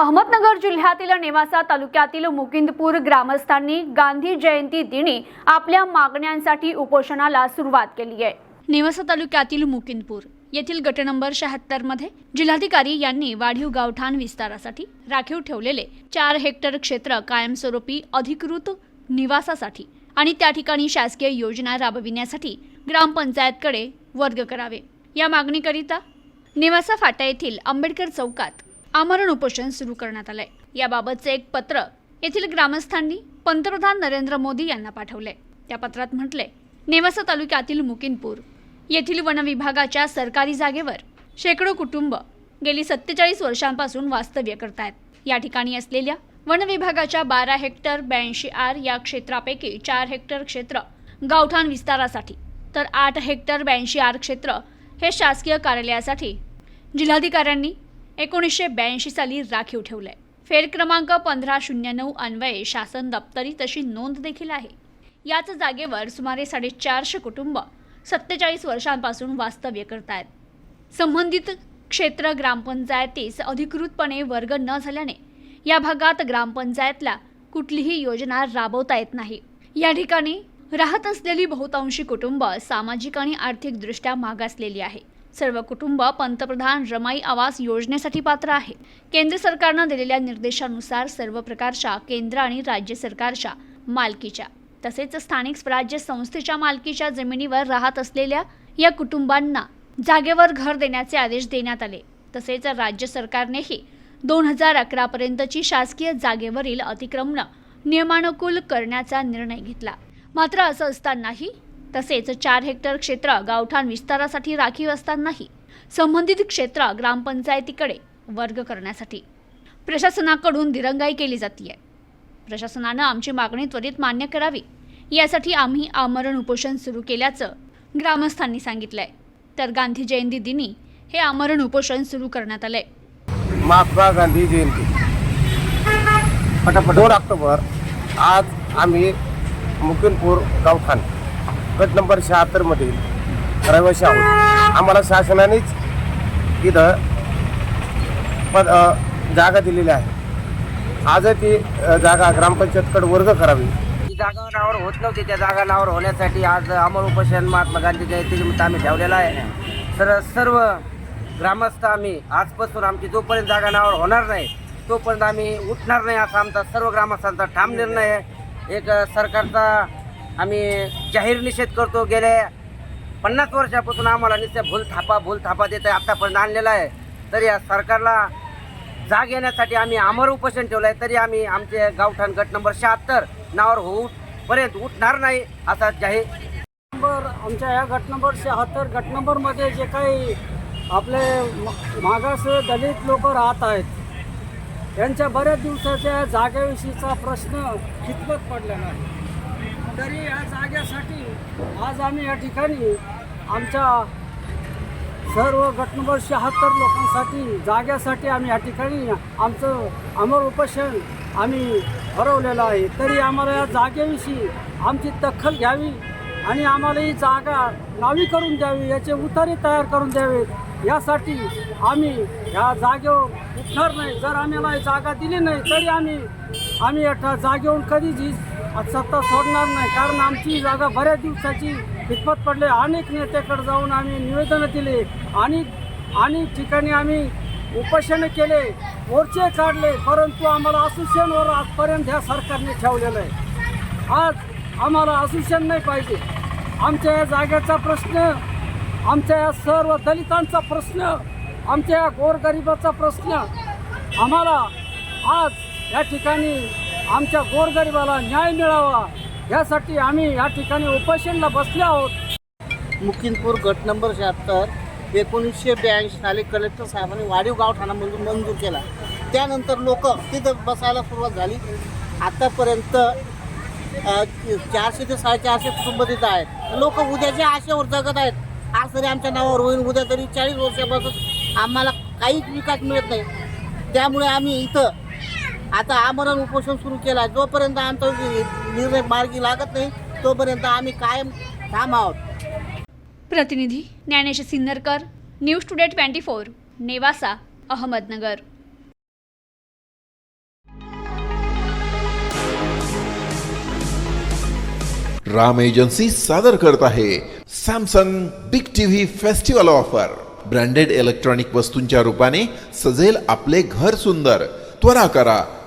अहमदनगर जिल्ह्यातील नेवासा तालुक्यातील मुकिंदपूर ग्रामस्थांनी गांधी जयंती दिनी आपल्या मागण्यांसाठी उपोषणाला सुरुवात केली आहे. नेवासा तालुक्यातील मुकिंदपूर येथील गट नंबर शहात्तरमध्ये जिल्हाधिकारी यांनी वाढीव गावठाण विस्तारासाठी राखीव ठेवलेले चार हेक्टर क्षेत्र कायमस्वरूपी अधिकृत निवासासाठी आणि त्या ठिकाणी शासकीय योजना राबविण्यासाठी ग्रामपंचायतकडे वर्ग करावे. या मागणीकरिता नेवासा फाटा येथील आंबेडकर चौकात आमरण उपोषण सुरू करण्यात आलंय. याबाबतचे एक पत्र येथील ग्रामस्थांनी पंतप्रधान नरेंद्र मोदी यांना पाठवले त्या पत्रात म्हटले नेवासा तालुक्यातील मुकिनपूर येथील वनविभागाच्या सरकारी जागेवर शेकडो कुटुंब गेली सत्तेचाळीस वर्षांपासून वास्तव्य करतायत. या ठिकाणी असलेल्या वनविभागाच्या बारा हेक्टर ब्याऐंशी आर या क्षेत्रापैकी चार हेक्टर क्षेत्र गावठाण विस्तारासाठी तर आठ हेक्टर ब्याऐंशी आर क्षेत्र हे शासकीय कार्यालयासाठी जिल्हाधिकाऱ्यांनी एकोणीसशे ब्याऐंशी साली राखीव ठेवलंय. फेर क्रमांक पंधरा शून्य नऊ अन्वये शासन दप्तरी तशी नोंद देखील आहे. याच जागेवर सुमारे साडेचारशे कुटुंब सत्तेचाळीस वर्षांपासून वास्तव्य करतायत. संबंधित क्षेत्र ग्रामपंचायतीस अधिकृतपणे वर्ग न झाल्याने या भागात ग्रामपंचायतला कुठलीही योजना राबवता येत नाही. या ठिकाणी राहत असलेली बहुतांशी कुटुंब सामाजिक आणि आर्थिकदृष्ट्या मागासलेली आहे. सर्व कुटुंब पंतप्रधान रमाई आवास योजनेसाठी पात्र आहे. केंद्र सरकारनं दिलेल्या निर्देशानुसार सर्व प्रकारच्या केंद्र आणि राज्य सरकारच्या मालकीच्या तसेच स्थानिक स्वराज्य संस्थेच्या मालकीच्या जमिनीवर राहत असलेल्या या कुटुंबांना जागेवर घर देण्याचे आदेश देण्यात आले. तसेच राज्य सरकारनेही दोन हजार अकरापर्यंतची शासकीय जागेवरील अतिक्रमणं नियमानुकूल करण्याचा निर्णय घेतला. मात्र असं असतानाही तसेच चार हेक्टर क्षेत्र गावठाण विस्तारासाठी राखीव असतानाही संबंधित क्षेत्र ग्रामपंचायतीकडे वर्ग करण्यासाठी प्रशासनाकडून दिरंगाई केली जाते प्रशासनानं आमची मागणी त्वरित मान्य करावी. यासाठी आम्ही आमरण उपोषण सुरू केल्याचं ग्रामस्थांनी सांगितलंय. तर गांधी जयंती दिनी हे आमरण उपोषण सुरू करण्यात आलंय. महात्मा गांधी जयंती. दोन ऑक्टोबर आज आम्ही मुकिनपूर गावठाण गट नंबर शहात्तरमधील रहिवासी आहोत. आम्हाला शासनानेच इथं पद जागा दिलेली आहे. आज ती जागा ग्रामपंचायतकडे वर्ग करावी. ती जागा नावावर होत नव्हती. त्या जागा नावावर होण्यासाठी आज अमर उपोषण महात्मा गांधी जयंतीनिमित्त आम्ही ठेवलेला आहे. तर सर्व ग्रामस्थ आम्ही आजपासून आमची जोपर्यंत जागा नावावर होणार नाही तोपर्यंत आम्ही उठणार नाही असा आमचा सर्व ग्रामस्थांचा ठाम निर्णय आहे. एक सरकारचा आम्ही जाहीर निषेध करतो गेल्या पन्नास वर्षापासून आम्हाला निश्चय भूल थापा भूल थापा देत आहे आत्तापर्यंत आणलेला आहे. तर या सरकारला जाग येण्यासाठी आम्ही अमर उपोषण ठेवलं आहे तरी आम्ही आमचे गावठाण गट नंबर शहात्तर नावावर होऊ पर्यंत उठणार नाही असा जाहीर नंबर आमच्या या गट नंबर शहात्तर गट नंबरमध्ये जे काही आपले मागास दलित लोक राहत आहेत त्यांच्या बऱ्याच दिवसाच्या जागेविषयीचा प्रश्न खितपत पडलेला आहे? तरी या जागेसाठी आज आम्ही या ठिकाणी आमच्या सर्व गटनंबर शहात्तर लोकांसाठी जाग्यासाठी आम्ही या ठिकाणी आमचं अमर उपोषण आम्ही भरवलेलं आहे. तरी आम्हाला या जागेविषयी आमची दखल घ्यावी आणि आम्हाला ही जागा नावी करून द्यावी याचे उतारे तयार करून द्यावेत यासाठी आम्ही या जागेवर उठणार नाही. जर आम्हाला ही जागा दिली नाही तरी आम्ही आम्ही या जागेवरून कधीच ही सत्ता सोडणार नाही. कारण आमची जागा बऱ्याच दिवसाची हितपत पडले. अनेक नेत्याकडे जाऊन आम्ही निवेदनं दिले. आणि अनेक ठिकाणी आम्ही उपोषणं केले. मोर्चे काढले. परंतु आम्हाला असोसिएशनवर आजपर्यंत ह्या सरकारने ठेवलेलं आहे. आज आम्हाला असोसिएशन नाही पाहिजे. आमच्या या जागेचा प्रश्न आमच्या या सर्व दलितांचा प्रश्न आमच्या या गोरगरिबाचा प्रश्न आम्हाला आज या ठिकाणी आमच्या गोरगरिबाला न्याय मिळावा यासाठी आम्ही या ठिकाणी उपोषणला बसले आहोत. मुकिंदपूर गट नंबर शहात्तर एकोणीसशे ब्याऐंशी साली कलेक्टर साहेबांनी वाढीव गाव मंजूर मंजूर केला. त्यानंतर लोक तिथं बसायला सुरुवात झाली. आतापर्यंत चारशे ते साडेचारशे कुटुंब तिथं आहेत. लोक उद्याच्या आशेवर जगत आहेत. आज तरी आमच्या नावावर होईल. उद्या तरी चाळीस वर्षापासून आम्हाला काहीच विकास मिळत नाही. त्यामुळे आम्ही इथं आता आमरण उपोषण सुरू केला. जोपर्यंत आमचा निर्णय मार्गी लागत नाही तोपर्यंत आम्ही कायम थांब आहोत. प्रतिनिधी Dnyanesh Sinnarkar news today twenty four Nevasa Ahmednagar. Ram agency सादर करत आहे Samsung big TV festival offer. Branded electronic वस्तूंच्या रूपाने सजेल आपले घर सुंदर. त्वरा करा.